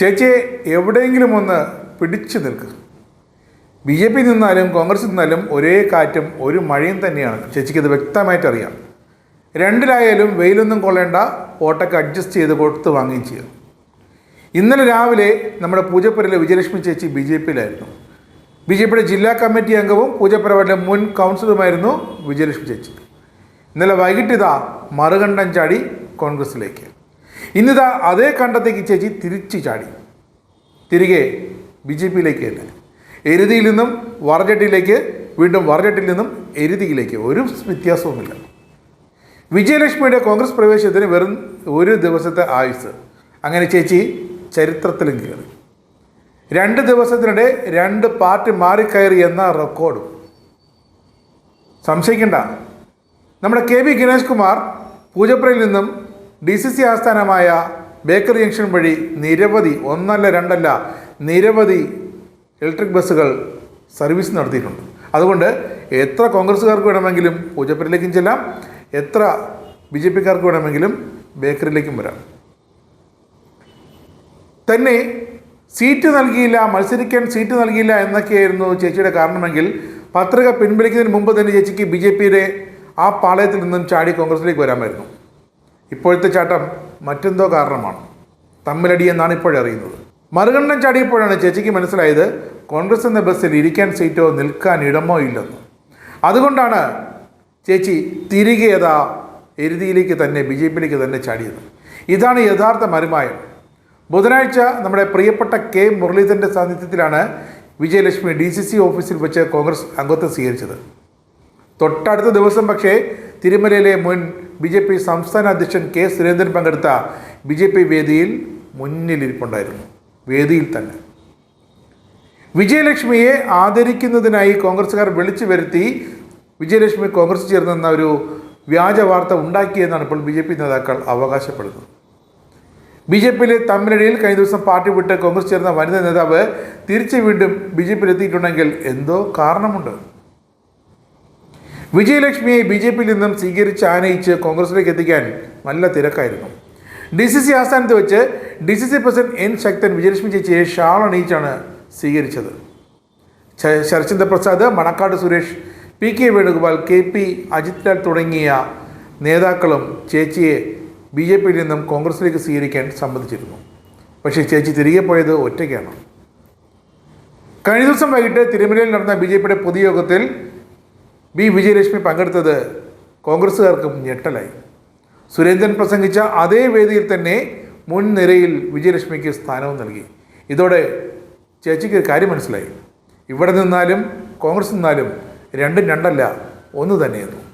ചേച്ചിയെ എവിടെയെങ്കിലും ഒന്ന് പിടിച്ചു നിൽക്കുക ബി ജെ പി നിന്നാലും കോൺഗ്രസ് നിന്നാലും ഒരേ കാറ്റും ഒരു മഴയും തന്നെയാണ്. ചേച്ചിക്ക് ഇത് വ്യക്തമായിട്ട് അറിയാം. രണ്ടിലായാലും വെയിലൊന്നും കൊള്ളേണ്ട ഓട്ടൊക്കെ അഡ്ജസ്റ്റ് ചെയ്ത് കൊടുത്ത് വാങ്ങുകയും ചെയ്യുക ഇന്നലെ രാവിലെ നമ്മുടെ പൂജപ്പുരയിലെ വിജയലക്ഷ്മി ചേച്ചി ബി ജെ പിയിലായിരുന്നു. ബി ജെ പിയുടെ ജില്ലാ കമ്മിറ്റി അംഗവും പൂജപ്പുരവരുടെ മുൻ കൗൺസിലുമായിരുന്നു വിജയലക്ഷ്മി ചേച്ചി. ഇന്നലെ വൈകിട്ട് ഇതാ മറുകണ്ഠം ചാടി കോൺഗ്രസിലേക്ക്. ഇന്നിതാ അതേ കണ്ടത്തേക്ക് ചേച്ചി തിരിച്ചു ചാടി. തിരികെ ബി ജെ പിയിലേക്ക് തന്നെ എരുതിയിൽ നിന്നും വറചട്ടിയിലേക്ക് വീണ്ടും വർജട്ടിൽ നിന്നും എരുതിയിലേക്ക്. ഒരു വ്യത്യാസവുമില്ല. വിജയലക്ഷ്മിയുടെ കോൺഗ്രസ് പ്രവേശനത്തിന് വെറും ഒരു ദിവസത്തെ ആയുസ്. അങ്ങനെ ചേച്ചി ചരിത്രത്തിലും കയറി. രണ്ട് ദിവസത്തിനിടെ രണ്ട് പാർട്ടി മാറിക്കയറി എന്ന റെക്കോർഡും. സംശയിക്കേണ്ട. നമ്മുടെ കെ വി ഗണേഷ് കുമാർ പൂജപ്പുരയിൽ നിന്നും ഡി സി സി ആസ്ഥാനമായ ബേക്കറി ജംഗ്ഷൻ വഴി നിരവധി ഒന്നല്ല രണ്ടല്ല നിരവധി ഇലക്ട്രിക് ബസ്സുകൾ സർവീസ് നടത്തിയിട്ടുണ്ട്. അതുകൊണ്ട് എത്ര കോൺഗ്രസ്സുകാർക്ക് വേണമെങ്കിലും പൂജപ്പുരയിലേക്കും ചെല്ലാം എത്ര ബി ജെ പിക്കാർക്ക് വേണമെങ്കിലും ബേക്കറിയിലേക്കും വരാം. തന്നെ സീറ്റ് നൽകിയില്ല മത്സരിക്കാൻ സീറ്റ് നൽകിയില്ല എന്നൊക്കെയായിരുന്നു ചേച്ചിയുടെ കാരണമെങ്കിൽ പത്രിക പിൻവലിക്കുന്നതിന് മുമ്പ് തന്നെ ചേച്ചിക്ക് ബി ജെ പിയുടെ ആ പാളയത്തിൽ നിന്നും ചാടി കോൺഗ്രസിലേക്ക് വരാമായിരുന്നു. ഇപ്പോഴത്തെ ചാട്ടം മറ്റെന്തോ കാരണമാണ്. തമ്മിലടി എന്നാണ് ഇപ്പോഴറിയുന്നത് മറുകണ്ഠം ചാടിയപ്പോഴാണ് ചേച്ചിക്ക് മനസ്സിലായത് കോൺഗ്രസ് എന്ന ബസ്സിൽ ഇരിക്കാൻ സീറ്റോ നിൽക്കാൻ ഇടമോ ഇല്ലെന്ന്. അതുകൊണ്ടാണ് ചേച്ചി തിരികെ ഏതാ എരുതിയിലേക്ക് തന്നെ ബി ജെ പിയിലേക്ക് തന്നെ ചാടിയത്. ഇതാണ് യഥാർത്ഥ മരുമായം. ബുധനാഴ്ച നമ്മുടെ പ്രിയപ്പെട്ട കെ മുരളീധരന്റെ സാന്നിധ്യത്തിലാണ് വിജയലക്ഷ്മി ഡി സി സി ഓഫീസിൽ വെച്ച് കോൺഗ്രസ് അംഗത്വം സ്വീകരിച്ചത്. തൊട്ടടുത്ത ദിവസം പക്ഷേ തിരുമലയിലെ മുൻ ബി ജെ പി സംസ്ഥാന അധ്യക്ഷൻ കെ സുരേന്ദ്രൻ പങ്കെടുത്ത ബി ജെ പി വേദിയിൽ മുന്നിലിരിപ്പുണ്ടായിരുന്നു. വേദിയിൽ തന്നെ. വിജയലക്ഷ്മിയെ ആദരിക്കുന്നതിനായി കോൺഗ്രസ്സുകാർ വിളിച്ചു വരുത്തി വിജയലക്ഷ്മി കോൺഗ്രസ് ചേർന്നെന്ന ഒരു വ്യാജ വാർത്ത ഉണ്ടാക്കിയെന്നാണ് ഇപ്പോൾ ബി ജെ പി നേതാക്കൾ അവകാശപ്പെടുന്നത്. ബി ജെ പിയിലെ തമ്മിലടിയിൽ കഴിഞ്ഞ ദിവസം പാർട്ടി വിട്ട് കോൺഗ്രസ് ചേർന്ന വനിതാ നേതാവ് തിരിച്ചു വീണ്ടും ബി ജെ പിയിൽ എത്തിയിട്ടുണ്ടെങ്കിൽ എന്തോ കാരണമുണ്ട്. വിജയലക്ഷ്മിയെ ബി ജെ പിയിൽ നിന്നും സ്വീകരിച്ച് ആനയിച്ച് കോൺഗ്രസിലേക്ക് എത്തിക്കാൻ നല്ല തിരക്കായിരുന്നു. ഡി സി സി ആസ്ഥാനത്ത് വെച്ച് D C C president N Sakthan Vijayalakshmi ചേച്ചിയെ ഷാൾ അണിയിച്ചാണ് സ്വീകരിച്ചത്. Sarachandra Prasad Manakkad Suresh P K Venugopal K P Ajith Lal തുടങ്ങിയ നേതാക്കളും ചേച്ചിയെ ബി ജെ പിയിൽ നിന്നും കോൺഗ്രസിലേക്ക് സ്വീകരിക്കാൻ സമ്മതിച്ചിരുന്നു. പക്ഷേ ചേച്ചി തിരികെ പോയത് ഒറ്റയ്ക്കാണ്. കഴിഞ്ഞ ദിവസം വൈകിട്ട് തിരുമലയിൽ നടന്ന ബി ജെ പിയുടെ പൊതുയോഗത്തിൽ ബി. വിജയലക്ഷ്മി പങ്കെടുത്തത് കോൺഗ്രസ്സുകാർക്കും ഞെട്ടലായി. സുരേന്ദ്രൻ പ്രസംഗിച്ച അതേ വേദിയിൽ തന്നെ മുൻനിരയിൽ വിജയലക്ഷ്മിക്ക് സ്ഥാനവും നൽകി. ഇതോടെ ചേച്ചിക്ക് കാര്യം മനസ്സിലായി. ഇവിടെ നിന്നാലും കോൺഗ്രസ് നിന്നാലും രണ്ടും രണ്ടല്ല ഒന്ന് തന്നെയെന്നു